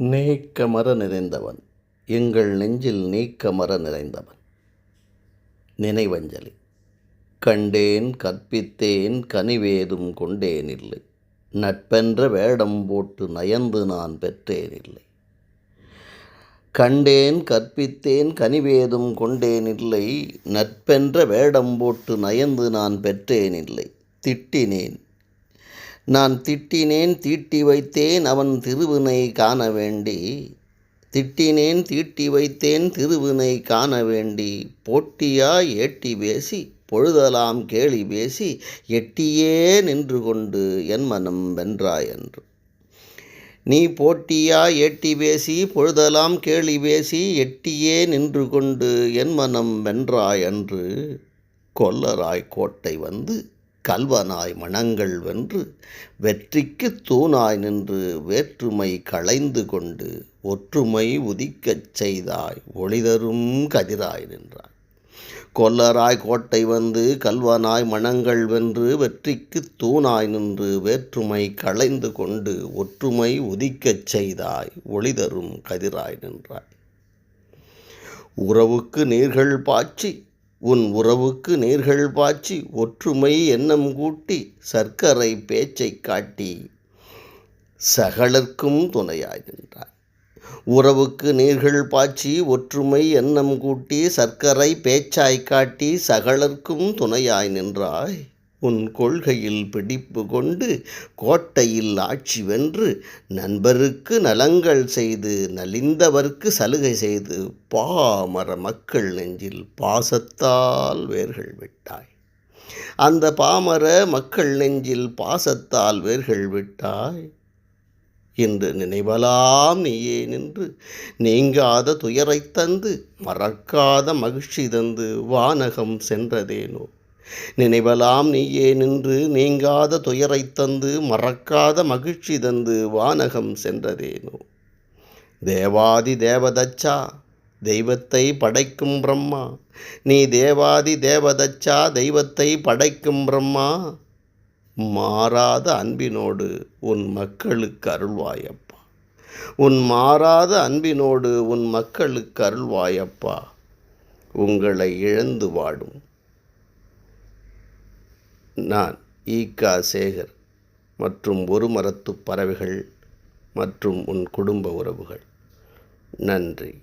நேக்கமற நிறைந்தவன். எங்கள் நெஞ்சில் நீக்கமற நிறைந்தவன். நினைவஞ்சலி. கண்டேன் கற்பித்தேன் கனிவேதும் கொண்டேனில்லை. நட்பென்ற வேடம் போட்டு நயந்து நான் பெற்றேனில்லை. கண்டேன் கற்பித்தேன் கனிவேதும் கொண்டேனில்லை. நட்பென்ற வேடம் போட்டு நயந்து நான் பெற்றேனில்லை. திட்டினேன் நான் திட்டினேன் தீட்டி வைத்தேன் அவன் திருவினை காண வேண்டி. திட்டினேன் தீட்டி வைத்தேன் திருவினை காண வேண்டி. போட்டியாய் ஏட்டி பேசி பொழுதலாம் கேலி பேசி எட்டியே நின்று கொண்டு என் மனம் வென்றாய் என்று. நீ போட்டியா ஏட்டி பேசி பொழுதலாம் கேலி பேசி எட்டியே நின்று கொண்டு என் மனம் வென்றாய் என்று. கொல்லராய் கோட்டை வந்து கல்வனாய் மணங்கள் வென்று வெற்றிக்கு தூணாய் நின்று வேற்றுமை களைந்து கொண்டு ஒற்றுமை உதிக்கச் செய்தாய் ஒளிதரும் கதிராய் நின்றாய் கொல்லராய் கோட்டை வந்து கல்வனாய் மணங்கள் வென்று வெற்றிக்கு தூணாய் நின்று வேற்றுமை களைந்து கொண்டு ஒற்றுமை உதிக்கச் செய்தாய் ஒளிதரும் கதிராய் நின்றாய். உறவுக்கு நீர்கள் பாய்ச்சி உன் உறவுக்கு நீர்கள் பாய்ச்சி ஒற்றுமை எண்ணம் கூட்டி சர்க்கரை பேச்சை காட்டி சகலர்க்கும் துணையாய் நின்றாய் உறவுக்கு நீர்கள் பாய்ச்சி ஒற்றுமை எண்ணம் கூட்டி சர்க்கரை பேச்சாய் காட்டி சகலர்க்கும் துணையாய் நின்றாய். உன் கொள்கையில் பிடிப்பு கொண்டு கோட்டையில் ஆட்சி வென்று நண்பருக்கு நலங்கள் செய்து நலிந்தவர்க்கு சலுகை செய்து பாமர மக்கள் நெஞ்சில் பாசத்தால் வேர்கள் விட்டாய். அந்த பாமர மக்கள் நெஞ்சில் பாசத்தால் வேர்கள் விட்டாய். என்று நினைவலாம் நீயே நின்று நீங்காத துயரைத் தந்து மறக்காத மகிழ்ச்சி தந்து வானகம் சென்றதேனோ? நினைவலாம் நீயே நின்று நீங்காத துயரை தந்து மறக்காத மகிழ்ச்சி தந்து வானகம் சென்றதேனோ? தேவாதி தேவதச்சா தெய்வத்தை படைக்கும் பிரம்மா. நீ தேவாதி தேவதச்சா தெய்வத்தை படைக்கும் பிரம்மா. மாறாத அன்பினோடு உன் மக்களுக்கு அருள்வாயப்பா. உன் மாறாத அன்பினோடு உன் மக்களுக்கு அருள்வாயப்பா. உங்களை இழந்து வாடும் நான் ஈகா சேகர் மற்றும் ஒரு மரத்து பறவைகள் மற்றும் உன் குடும்ப உறவுகள். நன்றி.